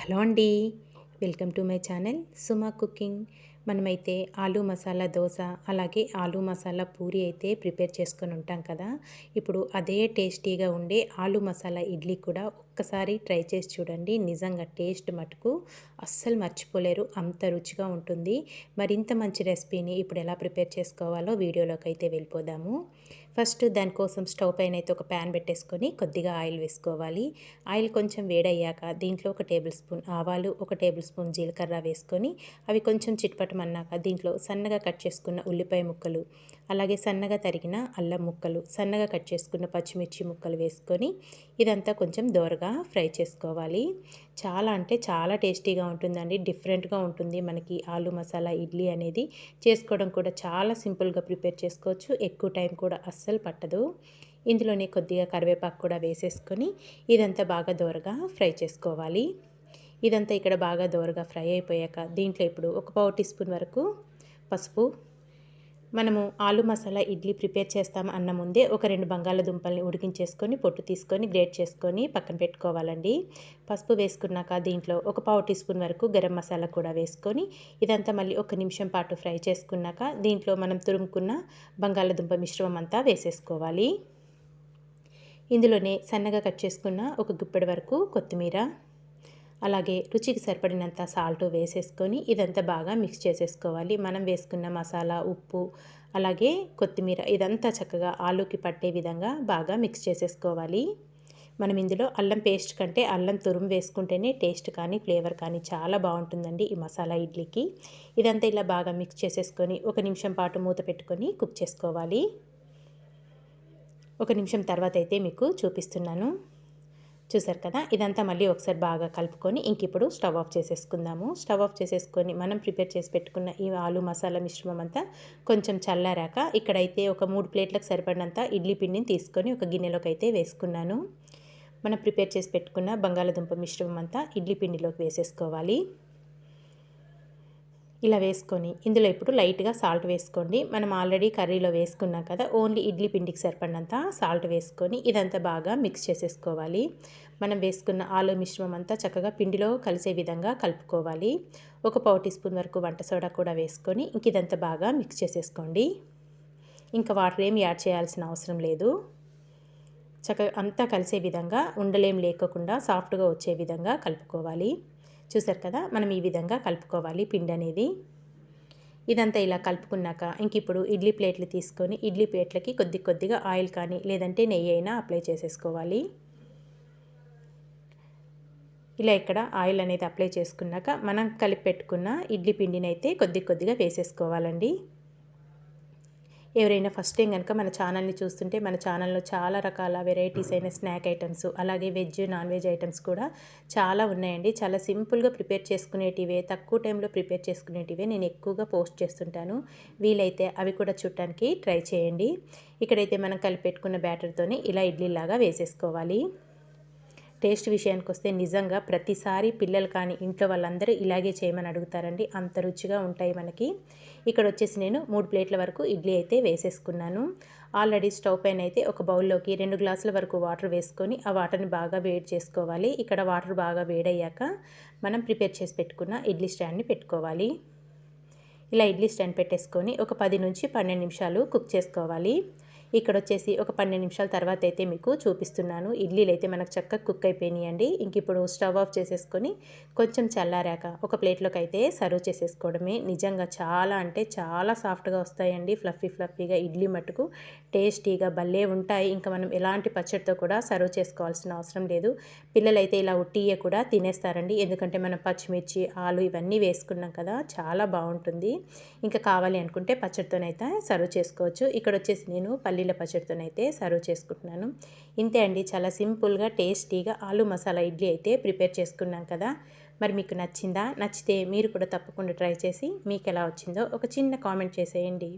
Hello అండి. Welcome to my channel Suma cooking. మనమైతే ఆలూ మసాలా దోశ అలాగే ఆలూ మసాలా పూరి అయితే ప్రిపేర్ చేసుకొని ఉంటాం కదా. ఇప్పుడు అదే టేస్టీగా ఉండే ఆలూ మసాలా ఇడ్లీ కూడా ఒక్కసారి ట్రై చేసి చూడండి. నిజంగా టేస్ట్ మటుకు అస్సలు మర్చిపోలేరు. అంత రుచిగా ఉంటుంది. మరింత మంచి రెసిపీని ఇప్పుడు ఎలా ప్రిపేర్ చేసుకోవాలో వీడియోలోకి అయితే వెళ్ళిపోదాము. ఫస్ట్ దానికోసం స్టవ్ పైన అయితే ఒక ప్యాన్ పెట్టేసుకొని కొద్దిగా ఆయిల్ వేసుకోవాలి. ఆయిల్ కొంచెం వేడయ్యాక దీంట్లో ఒక టేబుల్ స్పూన్ ఆవాలు ఒక టేబుల్ స్పూన్ జీలకర్ర వేసుకొని అవి కొంచెం చిట్పటమన్నాక దీంట్లో సన్నగా కట్ చేసుకున్న ఉల్లిపాయ ముక్కలు అలాగే సన్నగా తరిగిన అల్లం ముక్కలు సన్నగా కట్ చేసుకున్న పచ్చిమిర్చి ముక్కలు వేసుకొని ఇదంతా కొంచెం దోరగా ఫ్రై చేసుకోవాలి. చాలా అంటే చాలా టేస్టీగా ఉంటుందండి. డిఫరెంట్గా ఉంటుంది మనకి ఆలు మసాలా ఇడ్లీ అనేది. చేసుకోవడం కూడా చాలా సింపుల్గా ప్రిపేర్ చేసుకోవచ్చు. ఎక్కువ టైం కూడా అస్సలు పట్టదు. ఇందులోనే కొద్దిగా కరివేపాకు కూడా వేసేసుకొని ఇదంతా బాగా దోరగా ఫ్రై చేసుకోవాలి. ఇదంతా ఇక్కడ బాగా దోరగా ఫ్రై అయిపోయాక దీంట్లో ఇప్పుడు ఒక పావు టీ స్పూన్ వరకు పసుపు మనము ఆలు మసాలా ఇడ్లీ ప్రిపేర్ చేస్తాం అన్న ముందే ఒక రెండు బంగాళదుంపల్ని ఉడికించేసుకొని పొట్టు తీసుకొని గ్రేట్ చేసుకొని పక్కన పెట్టుకోవాలండి. పసుపు వేసుకున్నాక దీంట్లో ఒక పావు టీ స్పూన్ వరకు గరం మసాలా కూడా వేసుకొని ఇదంతా మళ్ళీ ఒక నిమిషం పాటు ఫ్రై చేసుకున్నాక దీంట్లో మనం తురుముకున్న బంగాళదుంప మిశ్రమం అంతా వేసేసుకోవాలి. ఇందులోనే సన్నగా కట్ చేసుకున్న ఒక గుప్పెడి వరకు కొత్తిమీర అలాగే రుచికి సరిపడినంత సాల్ట్ వేసేసుకొని ఇదంతా బాగా మిక్స్ చేసేసుకోవాలి. మనం వేసుకున్న మసాలా ఉప్పు అలాగే కొత్తిమీర ఇదంతా చక్కగా ఆలూకి పట్టే విధంగా బాగా మిక్స్ చేసేసుకోవాలి. మనం ఇందులో అల్లం పేస్ట్ కంటే అల్లం తురుము వేసుకుంటేనే టేస్ట్ కానీ ఫ్లేవర్ కానీ చాలా బాగుంటుందండి ఈ మసాలా ఇడ్లీకి. ఇదంతా ఇలా బాగా మిక్స్ చేసేసుకొని ఒక నిమిషం పాటు మూత పెట్టుకొని కుక్ చేసుకోవాలి. ఒక నిమిషం తర్వాత అయితే మీకు చూపిస్తున్నాను. చూసారు కదా? ఇదంతా మళ్ళీ ఒకసారి బాగా కలుపుకొని ఇంక ఇప్పుడు స్టవ్ ఆఫ్ చేసేసుకుందాము. స్టవ్ ఆఫ్ చేసేసుకొని మనం ప్రిపేర్ చేసి పెట్టుకున్న ఈ ఆలు మసాలా మిశ్రమం అంతా కొంచెం చల్లారాక ఇక్కడైతే ఒక మూడు ప్లేట్లకు సరిపడినంత ఇడ్లీ పిండిని తీసుకొని ఒక గిన్నెలోకి అయితే వేసుకున్నాను. మనం ప్రిపేర్ చేసి పెట్టుకున్న బంగాళదుంప మిశ్రమం అంతా ఇడ్లీ పిండిలోకి వేసేసుకోవాలి. ఇలా వేసుకొని ఇందులో ఇప్పుడు లైట్గా సాల్ట్ వేసుకోండి. మనం ఆల్రెడీ కర్రీలో వేసుకున్నాం కదా ఓన్లీ ఇడ్లీ పిండికి సరిపడినంత సాల్ట్ వేసుకొని ఇదంతా బాగా మిక్స్ చేసేసుకోవాలి. మనం వేసుకున్న ఆలు మిశ్రమం అంతా చక్కగా పిండిలో కలిసే విధంగా కలుపుకోవాలి. ఒక పావు టీ స్పూన్ వరకు వంట సోడా కూడా వేసుకొని ఇంక ఇదంతా బాగా మిక్స్ చేసేసుకోండి. ఇంకా వాటర్ ఏం యాడ్ చేయాల్సిన అవసరం లేదు. చక్కగా అంతా కలిసే విధంగా ఉండలేం లేకుండా సాఫ్ట్గా వచ్చే విధంగా కలుపుకోవాలి. చూసారు కదా? మనం ఈ విధంగా కలుపుకోవాలి పిండి అనేది. ఇదంతా ఇలా కలుపుకున్నాక ఇంక ఇప్పుడు ఇడ్లీ ప్లేట్లు తీసుకొని ఇడ్లీ ప్లేట్లకి కొద్ది కొద్దిగా ఆయిల్ కానీ లేదంటే నెయ్యి అయినా అప్లై చేసేసుకోవాలి. ఇలా ఇక్కడ ఆయిల్ అనేది అప్లై చేసుకున్నాక మనం కలిపి పెట్టుకున్న ఇడ్లీ పిండిని అయితే కొద్ది కొద్దిగా వేసేసుకోవాలండి. ఎవరైనా ఫస్ట్ టైం కనుక మన ఛానల్ని చూస్తుంటే మన ఛానల్లో చాలా రకాల వెరైటీస్ అయిన స్నాక్ ఐటమ్స్ అలాగే వెజ్ నాన్ వెజ్ ఐటమ్స్ కూడా చాలా ఉన్నాయండి. చాలా సింపుల్గా ప్రిపేర్ చేసుకునేటివే తక్కువ టైంలో ప్రిపేర్ చేసుకునేటివే నేను ఎక్కువగా పోస్ట్ చేస్తుంటాను. వీలైతే అవి కూడా చూడటానికి ట్రై చేయండి. ఇక్కడైతే మనం కలిపెట్టుకున్న బ్యాటర్తోనే ఇలా ఇడ్లీలాగా వేసేసుకోవాలి. టేస్ట్ విషయానికి వస్తే నిజంగా ప్రతిసారి పిల్లలు కానీ ఇంట్లో వాళ్ళందరూ ఇలాగే చేయమని అడుగుతారండి. అంత రుచిగా ఉంటాయి మనకి. ఇక్కడ వచ్చేసి నేను మూడు ప్లేట్ల వరకు ఇడ్లీ అయితే వేసేసుకున్నాను. ఆల్రెడీ స్టవ్ పైన అయితే ఒక బౌల్లోకి రెండు గ్లాసుల వరకు వాటర్ వేసుకొని ఆ వాటర్ని బాగా వేడి చేసుకోవాలి. ఇక్కడ వాటర్ బాగా వేడయ్యాక మనం ప్రిపేర్ చేసి పెట్టుకున్న ఇడ్లీ స్టాండ్ని పెట్టుకోవాలి. ఇలా ఇడ్లీ స్టాండ్ పెట్టేసుకొని ఒక పది నుంచి పన్నెండు నిమిషాలు కుక్ చేసుకోవాలి. ఇక్కడ వచ్చేసి ఒక పన్నెండు నిమిషాల తర్వాత అయితే మీకు చూపిస్తున్నాను. ఇడ్లీలు అయితే మనకు చక్కగా కుక్ అయిపోయినాయండి. ఇంక ఇప్పుడు స్టవ్ ఆఫ్ చేసేసుకొని కొంచెం చల్లారాక ఒక ప్లేట్లోకి అయితే సర్వ్ చేసేసుకోవడమే. నిజంగా చాలా అంటే చాలా సాఫ్ట్గా వస్తాయండి. ఫ్లఫీ ఫ్లఫీగా ఇడ్లీ మట్టుకు టేస్టీగా భలే ఉంటాయి. ఇంకా మనం ఎలాంటి పచ్చడితో కూడా సర్వ్ చేసుకోవాల్సిన అవసరం లేదు. పిల్లలైతే ఇలా ఉట్టియ కూడా తినేస్తారండి. ఎందుకంటే మనం పచ్చిమిర్చి ఆలు ఇవన్నీ వేసుకున్నాం కదా చాలా బాగుంటుంది. ఇంకా కావాలి అనుకుంటే పచ్చడితోనైతే సర్వ్ చేసుకోవచ్చు. ఇక్కడ వచ్చేసి నేను పల్లి పల్లీల పచ్చడితోనైతే సర్వ్ చేసుకుంటున్నాను. ఇంతే అండి చాలా సింపుల్గా టేస్టీగా ఆలు మసాలా ఇడ్లీ అయితే ప్రిపేర్ చేసుకున్నాం కదా. మరి మీకు నచ్చిందా? నచ్చితే మీరు కూడా తప్పకుండా ట్రై చేసి మీకు ఎలా వచ్చిందో ఒక చిన్న కామెంట్ చేసేయండి.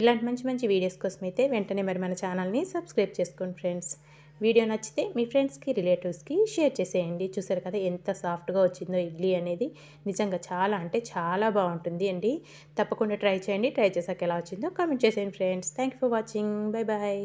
ఇలాంటి మంచి మంచి వీడియోస్ కోసం అయితే వెంటనే మరి మన ఛానల్ని సబ్స్క్రైబ్ చేసుకోండి ఫ్రెండ్స్. వీడియో నచ్చితే మీ ఫ్రెండ్స్కి రిలేటివ్స్కి షేర్ చేసేయండి. చూసారు కదా ఎంత సాఫ్ట్గా వచ్చిందో ఇడ్లీ అనేది. నిజంగా చాలా అంటే చాలా బాగుంటుంది అండి. తప్పకుండా ట్రై చేయండి. ట్రై చేసాక ఎలా వచ్చిందో కామెంట్ చేసేయండి friends. Thank for watching. Bye bye.